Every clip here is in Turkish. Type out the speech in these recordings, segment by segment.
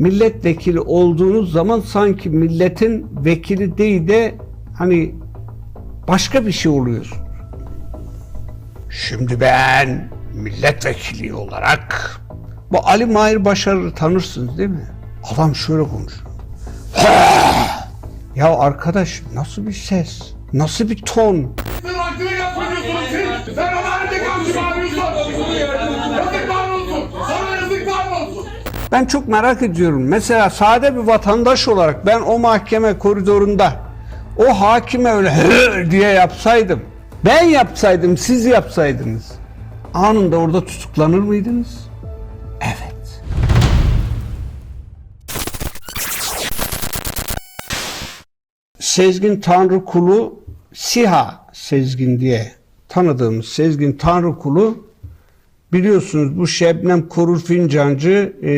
milletvekili olduğunuz zaman sanki milletin vekili değil de hani başka bir şey oluyorsun. Şimdi ben milletvekili olarak bu Ali Mahir Başarır'ı tanırsınız değil mi? Adam şöyle konuşuyor. ya arkadaş nasıl bir ses? Nasıl bir ton? Ben çok merak ediyorum. Mesela sade bir vatandaş olarak ben o mahkeme koridorunda o hakime öyle diye yapsaydım, ben yapsaydım, siz yapsaydınız anında orada tutuklanır mıydınız? Evet. Sezgin Tanrı Kulu Siha Sezgin diye tanıdığımız Sezgin Tanrı Kulu Biliyorsunuz bu Şebnem Korur Fincancı e,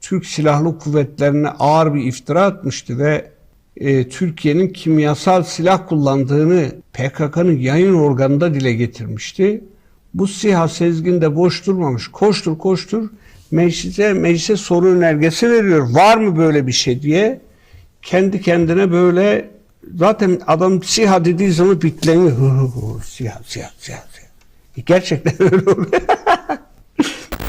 Türk Silahlı Kuvvetlerine ağır bir iftira atmıştı ve e, Türkiye'nin kimyasal silah kullandığını PKK'nın yayın organında dile getirmişti. Bu SİHA Sezgin de boş durmamış. Koştur koştur meclise, meclise soru önergesi veriyor. Var mı böyle bir şey diye. Kendi kendine böyle zaten adam SİHA dediği zaman bitleniyor. SİHA, SİHA, SİHA. Gerçekten öyle oluyor.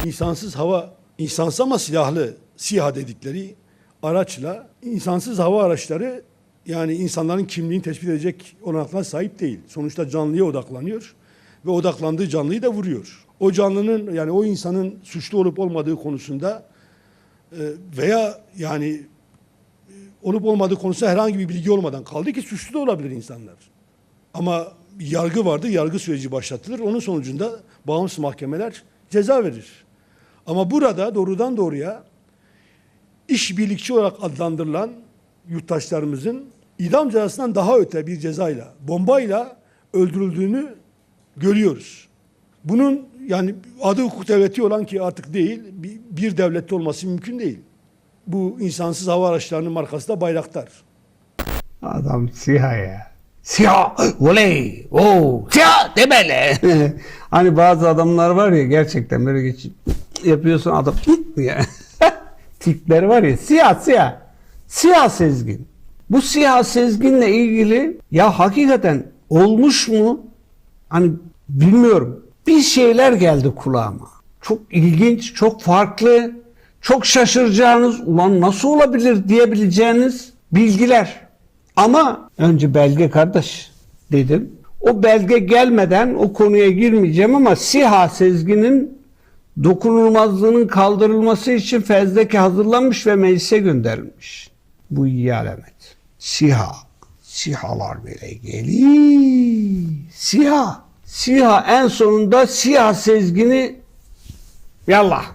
İnsansız hava, insansız ama silahlı SİHA dedikleri araçla insansız hava araçları yani insanların kimliğini tespit edecek olanaklara sahip değil. Sonuçta canlıya odaklanıyor ve odaklandığı canlıyı da vuruyor. O canlının yani o insanın suçlu olup olmadığı konusunda e, veya yani e, olup olmadığı konusunda herhangi bir bilgi olmadan kaldı ki suçlu da olabilir insanlar. Ama yargı vardı, yargı süreci başlatılır. Onun sonucunda bağımsız mahkemeler ceza verir. Ama burada doğrudan doğruya işbirlikçi olarak adlandırılan yurttaşlarımızın idam cezasından daha öte bir cezayla, bombayla öldürüldüğünü görüyoruz. Bunun yani adı hukuk devleti olan ki artık değil, bir, devlette olması mümkün değil. Bu insansız hava araçlarının markası da Bayraktar. Adam siyah ya. Siyah, oley, oo, siyah demeli. hani bazı adamlar var ya gerçekten böyle geçip yapıyorsun adam ya. Tipleri var ya siyah siyah. Siyah sezgin. Bu siyah sezginle ilgili ya hakikaten olmuş mu? Hani bilmiyorum. Bir şeyler geldi kulağıma. Çok ilginç, çok farklı, çok şaşıracağınız, ulan nasıl olabilir diyebileceğiniz bilgiler. Ama önce belge kardeş dedim. O belge gelmeden o konuya girmeyeceğim ama SİHA Sezgin'in dokunulmazlığının kaldırılması için fezleke hazırlanmış ve meclise gönderilmiş. Bu iyi alamet. SİHA. SİHA'lar böyle geliyor. SİHA. SİHA en sonunda SİHA Sezgin'i yallah.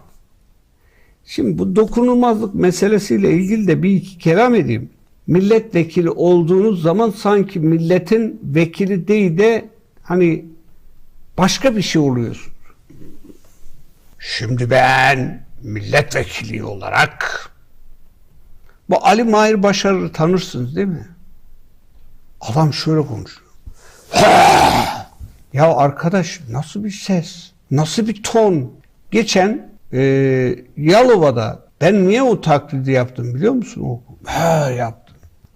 Şimdi bu dokunulmazlık meselesiyle ilgili de bir iki kelam edeyim. Milletvekili olduğunuz zaman sanki milletin vekili değil de hani başka bir şey oluyorsun. Şimdi ben milletvekili olarak bu Ali Mahir Başarır'ı tanırsınız değil mi? Adam şöyle konuşuyor. ya arkadaş nasıl bir ses? Nasıl bir ton? Geçen e, Yalova'da ben niye o taklidi yaptım biliyor musun? O, he.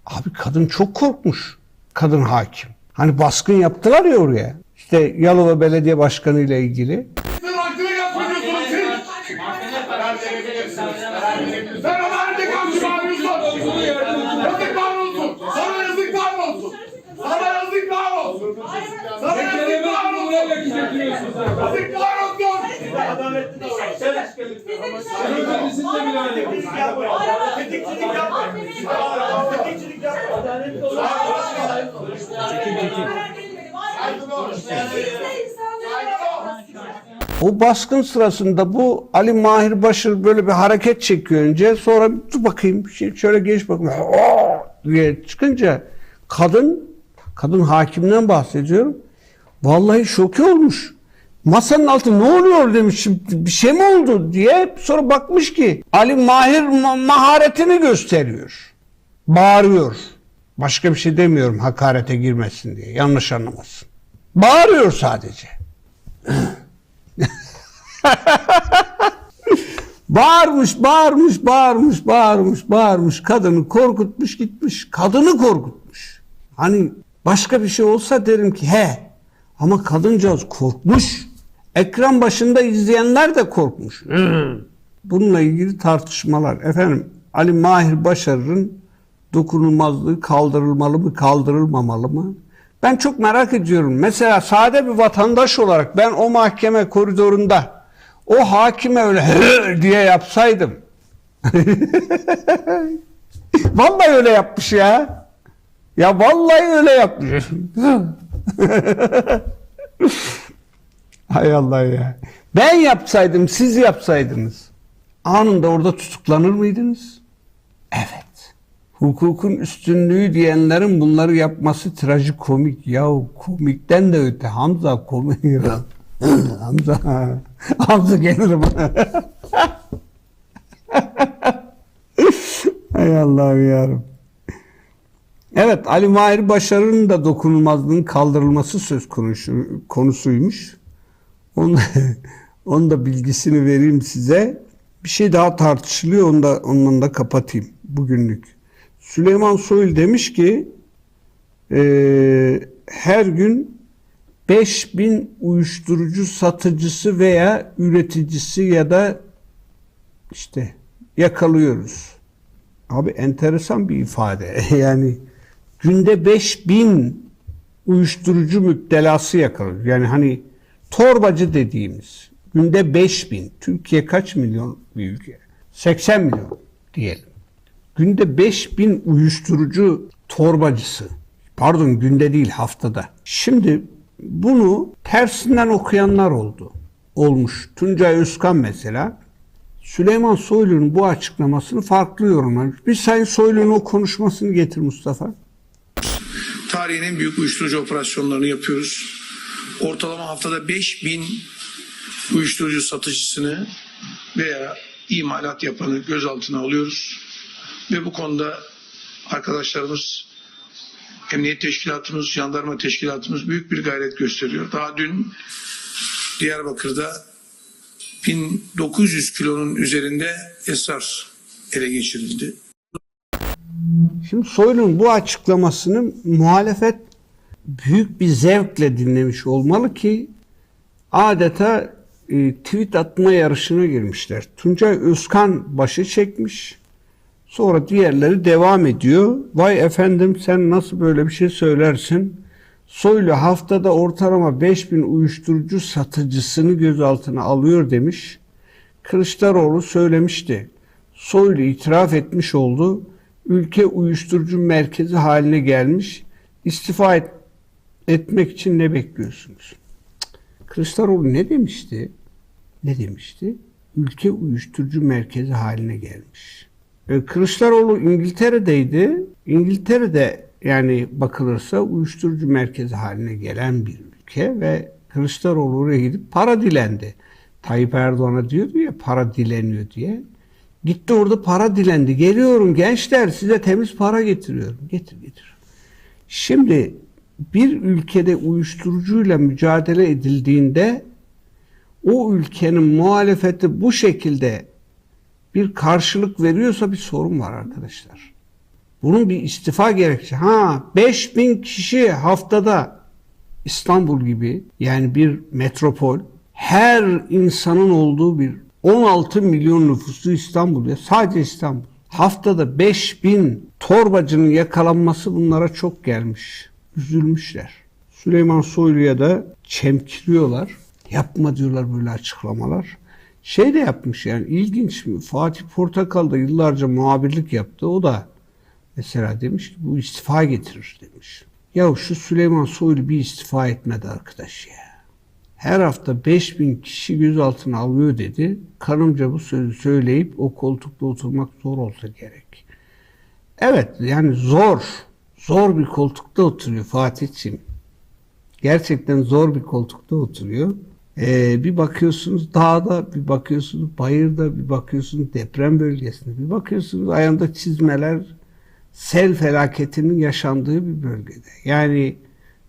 Abi kadın çok korkmuş. Kadın hakim. Hani baskın yaptılar ya oraya. İşte Yalova Belediye Başkanı ile ilgili. Sen hakkını yapmıyorsunuz siz. Sen adalete karşı bağırıyorsun. Yazıklar olsun. O baskın sırasında bu Ali Mahir Başır böyle bir hareket çekiyor önce. Sonra dur bakayım şey- şöyle geç bakayım. Diye çıkınca kadın kadın hakimden bahsediyorum. Vallahi şoke olmuş. Masanın altı ne oluyor demiş. Bir şey mi oldu diye sonra bakmış ki Ali Mahir ma- maharetini gösteriyor. Bağırıyor. Başka bir şey demiyorum hakarete girmesin diye. Yanlış anlamasın. Bağırıyor sadece. Bağırmış, bağırmış, bağırmış, bağırmış, bağırmış. Kadını korkutmuş gitmiş. Kadını korkutmuş. Hani başka bir şey olsa derim ki he. Ama kadıncağız korkmuş. Ekran başında izleyenler de korkmuş. Bununla ilgili tartışmalar. Efendim Ali Mahir Başarır'ın dokunulmazlığı kaldırılmalı mı, kaldırılmamalı mı? Ben çok merak ediyorum. Mesela sade bir vatandaş olarak ben o mahkeme koridorunda o hakime öyle diye yapsaydım. vallahi öyle yapmış ya. Ya vallahi öyle yapmış. Hay Allah ya. Ben yapsaydım, siz yapsaydınız. Anında orada tutuklanır mıydınız? Evet. Hukukun üstünlüğü diyenlerin bunları yapması trajikomik. Ya komikten de öte. Hamza komik. Hamza. Hamza gelirim. Hay Allah'ım yarabbim. Evet Ali Mahir Başarı'nın da dokunulmazlığın kaldırılması söz konusu, konusuymuş. Onun, onun da bilgisini vereyim size. Bir şey daha tartışılıyor. Onu da, ondan da kapatayım bugünlük. Süleyman Soylu demiş ki eee, her gün 5000 uyuşturucu satıcısı veya üreticisi ya da işte yakalıyoruz. Abi enteresan bir ifade. Yani günde 5000 uyuşturucu müptelası yakalıyoruz. Yani hani torbacı dediğimiz günde 5000. Türkiye kaç milyon bir ülke? 80 milyon diyelim. Günde 5000 uyuşturucu torbacısı. Pardon günde değil haftada. Şimdi bunu tersinden okuyanlar oldu. Olmuş. Tuncay Özkan mesela Süleyman Soylu'nun bu açıklamasını farklı yorumlamış. Bir Sayın Soylu'nun o konuşmasını getir Mustafa. tarihin en büyük uyuşturucu operasyonlarını yapıyoruz. Ortalama haftada 5000 uyuşturucu satıcısını veya imalat yapanı gözaltına alıyoruz. Ve bu konuda arkadaşlarımız, emniyet teşkilatımız, jandarma teşkilatımız büyük bir gayret gösteriyor. Daha dün Diyarbakır'da 1900 kilonun üzerinde esrar ele geçirildi. Şimdi Soylu'nun bu açıklamasını muhalefet büyük bir zevkle dinlemiş olmalı ki adeta e, tweet atma yarışına girmişler. Tuncay Özkan başı çekmiş. Sonra diğerleri devam ediyor. Vay efendim sen nasıl böyle bir şey söylersin? Soylu haftada ortalama 5000 uyuşturucu satıcısını gözaltına alıyor demiş. Kılıçdaroğlu söylemişti. Soylu itiraf etmiş oldu. Ülke uyuşturucu merkezi haline gelmiş. İstifa et- etmek için ne bekliyorsunuz? Kılıçdaroğlu ne demişti? Ne demişti? Ülke uyuşturucu merkezi haline gelmiş. E, Kılıçdaroğlu İngiltere'deydi. İngiltere'de yani bakılırsa uyuşturucu merkezi haline gelen bir ülke ve Kılıçdaroğlu oraya gidip para dilendi. Tayyip Erdoğan'a diyordu ya para dileniyor diye. Gitti orada para dilendi. Geliyorum gençler size temiz para getiriyorum. Getir getir. Şimdi bir ülkede uyuşturucuyla mücadele edildiğinde o ülkenin muhalefeti bu şekilde bir karşılık veriyorsa bir sorun var arkadaşlar. Bunun bir istifa gerekçe. Ha 5000 kişi haftada İstanbul gibi yani bir metropol her insanın olduğu bir 16 milyon nüfuslu İstanbul ya sadece İstanbul. Haftada 5000 torbacının yakalanması bunlara çok gelmiş. Üzülmüşler. Süleyman Soylu'ya da çemkiriyorlar. Yapma diyorlar böyle açıklamalar. Şey de yapmış yani ilginç? Fatih Portakal da yıllarca muhabirlik yaptı. O da mesela demiş ki bu istifa getirir demiş. Ya şu Süleyman Soylu bir istifa etmedi arkadaş ya. Her hafta 5000 kişi gözaltına alıyor dedi. Karımca bu sözü söyleyip o koltukta oturmak zor olsa gerek. Evet yani zor. Zor bir koltukta oturuyor Fatih'ciğim. Gerçekten zor bir koltukta oturuyor. Ee, bir bakıyorsunuz dağda, bir bakıyorsunuz bayırda, bir bakıyorsunuz deprem bölgesinde, bir bakıyorsunuz ayağında çizmeler, sel felaketinin yaşandığı bir bölgede. Yani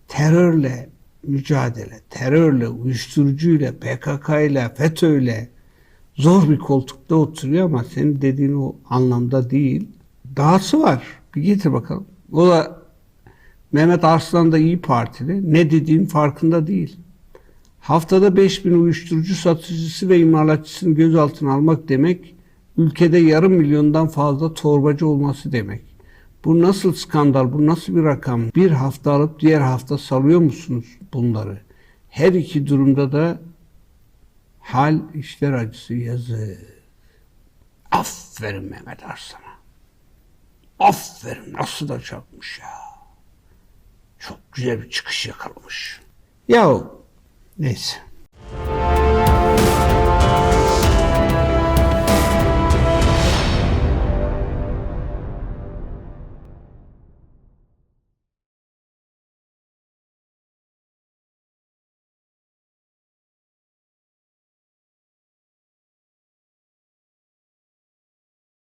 terörle mücadele, terörle, uyuşturucuyla, PKK ile, FETÖ'yle zor bir koltukta oturuyor ama senin dediğin o anlamda değil. Dahası var. Bir getir bakalım. O da Mehmet Arslan da iyi Partili. Ne dediğin farkında değil. Haftada 5000 uyuşturucu satıcısı ve imalatçısını gözaltına almak demek, ülkede yarım milyondan fazla torbacı olması demek. Bu nasıl skandal, bu nasıl bir rakam? Bir hafta alıp diğer hafta salıyor musunuz bunları? Her iki durumda da hal işler acısı yazı. Aferin Mehmet Arslan'a. Aferin nasıl da çakmış ya. Çok güzel bir çıkış yakalamış. Ya this.